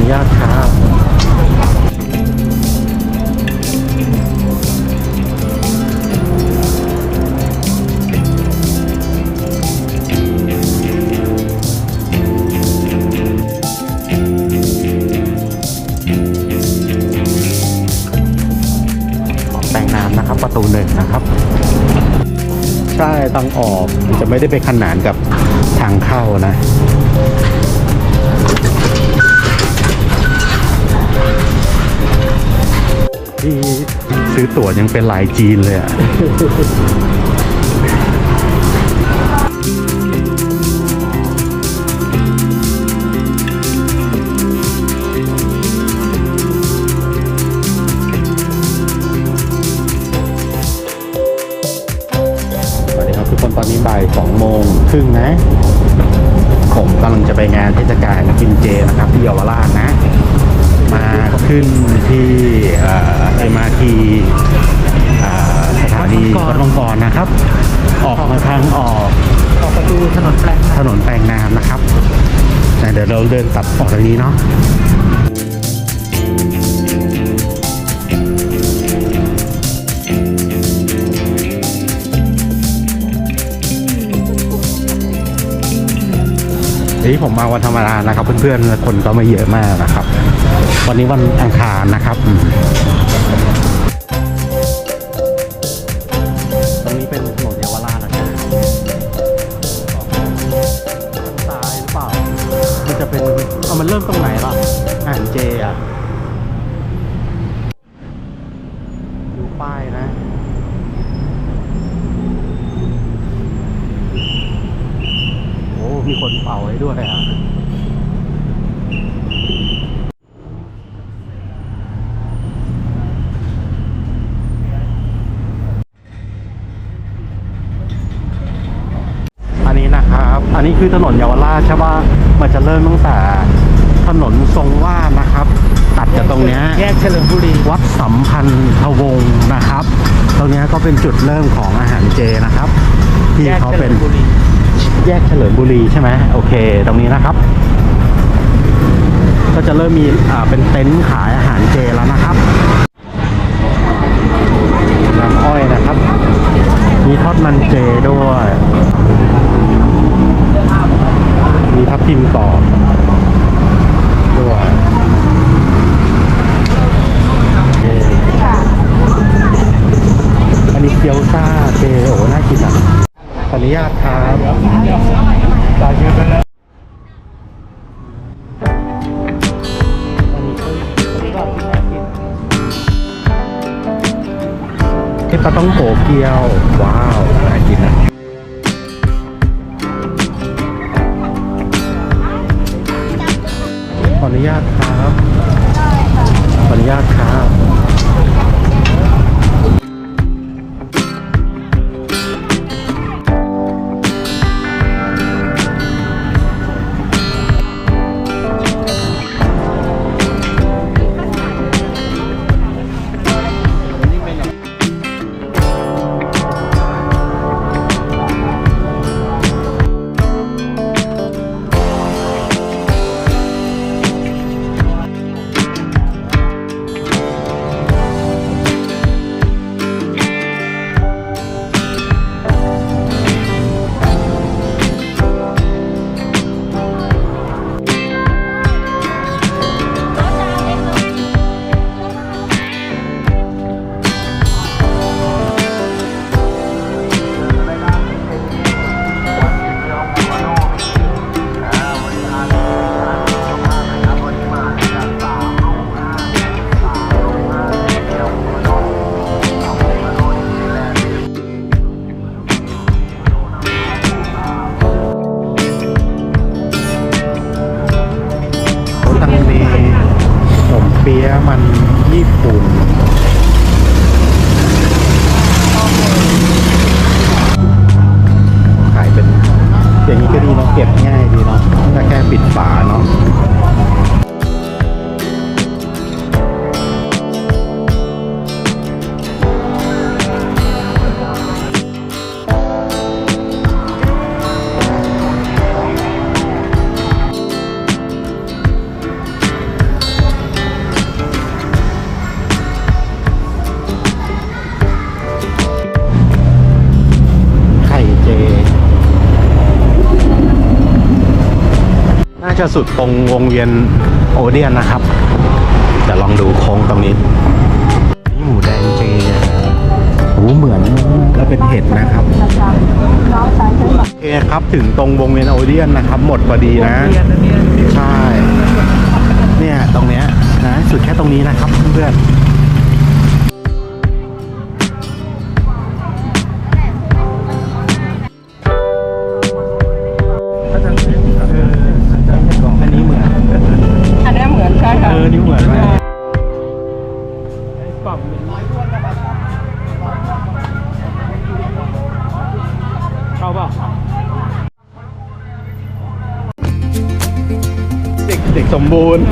นุญาตครับแต่งน้ำนะครับประตูหนึ่งนะครับ ใช่ทางออกจะไม่ได้ไปขนานกับทางเข้านะ ที่ซื้อตั๋วยังเป็นลายจีนเลยอะสวัสดีครับทุกคนตอนนี้บ่ายสองโมงครึ่งนะ ผมกำลังจะไปงานเทศกาลกินเจนะครับที่เยาวราชนะ มาขึ้นที่เอ็มอาร์ทีสถานีวัดมังกรนะครับ ออกมาทางออกออกประตูถนนแปลงถนนแปลงนามนะครับนะเดี๋ยวเราเดินตัดออกทางนี้เนาะ นี้ผมมาวันธรรมดานะครับ เพื่อนๆคนก็ไม่เยอะมากนะครับ วันนี้วันอังคารนะครับตรงนี้เป็นถนนเยาวราชนะครับซ้ายหรือเปล่า มันจะเป็นเอามันเริ่มตรงไหนล่ะอ่านเจอะ ดูป้ายนะ โอ้ มีคนเป่าให้ด้วยอะอันนี้นะครับอันนี้คือถนนเยาวราชใช่ป่ะมันจะเริ่มตั้งแต่ถนนทรงวาดนะครับ ตัดจากตรงเนี้ยแยกเฉลิมบุรีวัดสัมพันธวงศ์นะครับ ตรงเนี้ยก็เป็นจุดเริ่มของอาหารเจนะครับ ที่แยกเขาเฉเป็ลินมบุรี แยกเฉลิมบุรีใช่ไหมโอเค ตรงนี้นะครับ ก็จะเริ่มมีอ่าเป็นเต็นท์ขายอาหารเจแล้วนะครับน้ำอ้อยนะครับ มีทอดมันเจด้วย มีทับทิมกรอบ ต้องโกเกียว ว้าวน่ากินนะ เปี๊ยะมันญี่ปุ่นขายเป็นอย่างนี้ก็ดีเนาะเก็บง่ายดีเนาะถ้าแค่ปิดฝาเนาะ จะสุดตรงวงเวียนโอเดียนนะครับแต่ลองดูโค้งตรงนี้ นี่หมูแดงเจโอ้เหมือนแล้วเป็นเห็ดนะครับโอเคครับถึงตรงวงเวียนโอเดียนนะครับ หมดพอดีนะเรียนอันเนี้ยใช่เนี่ยตรงเนี้ยนะสุดแค่ตรงนี้นะครับเพื่อนอ สมบูรณ์